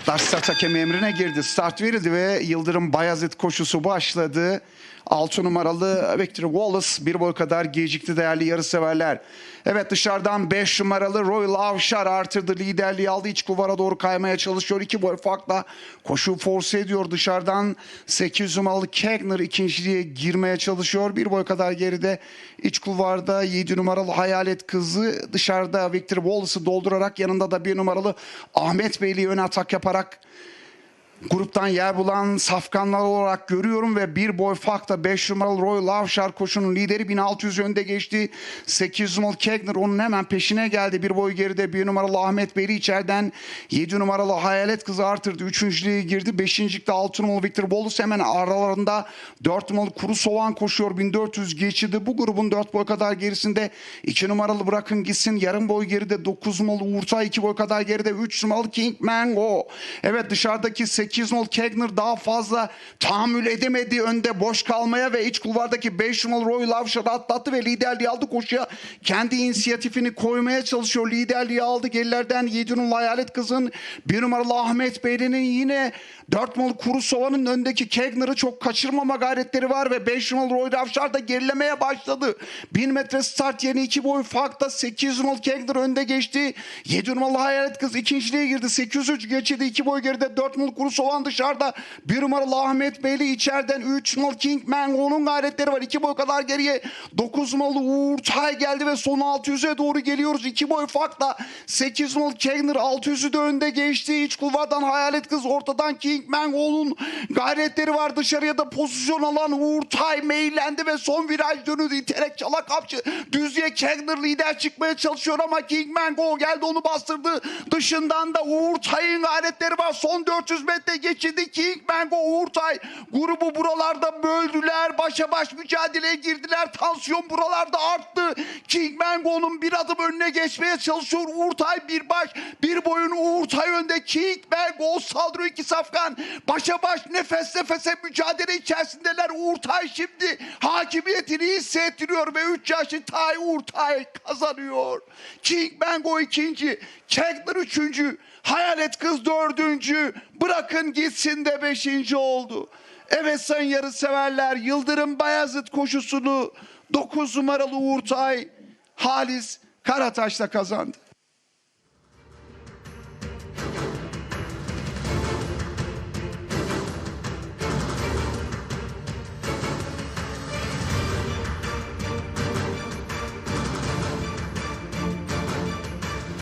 Atlar start hakemi emrine girdi. Start verildi ve Yıldırım Bayazıt koşusu başladı. 6 numaralı Victor Wallace bir boy kadar gecikti değerli yarışseverler. Evet dışarıdan 5 numaralı Royal Avşar artırdı. Liderliği aldı. iç kulvara doğru kaymaya çalışıyor. 2 boy farkla koşu force ediyor. Dışarıdan 8 numaralı Kegner ikinciliğe girmeye çalışıyor. Bir boy kadar geride iç kulvarda 7 numaralı Hayalet Kızı dışarıda Victor Wallace'ı doldurarak yanında da 1 numaralı Ahmet Beyliği ön atak yaparak para gruptan yer bulan safkanlar olarak görüyorum ve bir boy farkla 5 numaralı Royal Avşar koşunun lideri 1600 önde geçti. 8 numaralı Kegner onun hemen peşine geldi. Bir boy geride 1 numaralı Ahmet Beyli içeriden 7 numaralı Hayalet Kızı artırdı. Üçüncülüğe girdi. Beşincilikte 6 numaralı Victor Bolus hemen aralarında 4 numaralı Kuru Soğan koşuyor. 1400 geçidi. Bu grubun 4 boy kadar gerisinde 2 numaralı Bırakın Gitsin. Yarım boy geride 9 numaralı Uğurtay 2 boy kadar geride 3 numaralı King Mango. Evet dışarıdaki 8 numaralı Kegner daha fazla tahammül edemedi önde boş kalmaya ve iç kulvardaki 5 numaralı Royal Avşar'ı atlattı ve liderliği aldı koşuya. Kendi inisiyatifini koymaya çalışıyor. Liderliği aldı. Gerilerden 7 numaralı Hayalet Kız'ın 1 numaralı Ahmet Beyli'nin yine 4 numaralı Kuru Sova'nın öndeki Kegner'ı çok kaçırmama gayretleri var ve 5 numaralı Royal Avşar da gerilemeye başladı. 1000 metre start yerine 2 boy farkta 8 numaralı Kegner önde geçti. 7 numaralı Hayalet Kız ikinciliğe girdi. 803 geçidi 2 boy geride 4 numaralı Kuru Soğan dışarıda. 1 numaralı Ahmet Beyli içeriden 3 numaralı King Mango'nun gayretleri var. 2 boy kadar geriye 9 numaralı Uğur Tay geldi ve son 600'e doğru geliyoruz. 2 boy farkla 8 numaralı Kegner 600'ü de önde geçti. İç kulvardan Hayalet Kız ortadan King Mango'nun gayretleri var. Dışarıya da pozisyon alan Uğur Tay meylendi ve son viraj dönüldü. İterek çala kapçı. Düzlüğe Kegner lider çıkmaya çalışıyor ama King Mango geldi onu bastırdı. Dışından da Uğur Tay'ın gayretleri var. Son 400 metre geçildi. King Mango Uğur Tay grubu buralarda böldüler. Başa baş mücadeleye girdiler. Tansiyon buralarda arttı. King Mango'nun bir adım önüne geçmeye çalışıyor. Uğur Tay bir baş bir boyun Uğur Tay önde. King Mango saldırıyor iki safkan. Başa baş nefes nefese mücadele içerisindeler. Uğur Tay şimdi hakimiyetini hissettiriyor ve 3 yaşlı Tay Uğur Tay kazanıyor. King Mango ikinci. Kegner üçüncü. Hayalet Kız dördüncü. Bırakın gitsin de beşinci oldu. Evet sayın yarı severler Yıldırım Bayazıt koşusunu 9 numaralı Uğur Tay Halis Karataş'la kazandı.